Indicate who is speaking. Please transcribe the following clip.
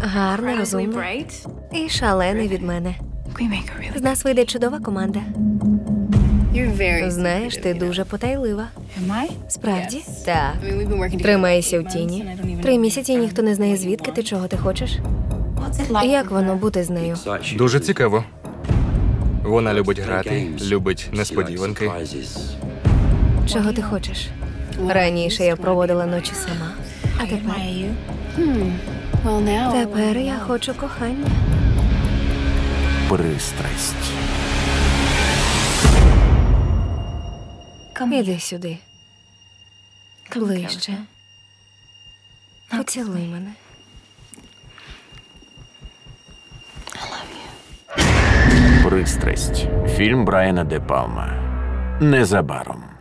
Speaker 1: Гарна, розумна і шалена від мене. З нас вийде чудова команда. Знаєш, ти дуже потайлива. Справді? Так. Тримайся в тіні. Три місяці ніхто не знає, звідки ти чого ти хочеш. Як воно бути з нею?
Speaker 2: Дуже цікаво. Вона любить грати, любить несподіванки.
Speaker 1: Чого ти хочеш? Раніше я проводила ночі сама, а тепер тепер я хочу кохання.
Speaker 3: Пристрасть.
Speaker 1: Іди сюди. Ближче. Поцілуй мене.
Speaker 3: Пристрасть. Фільм Брайана Де Палма. Незабаром.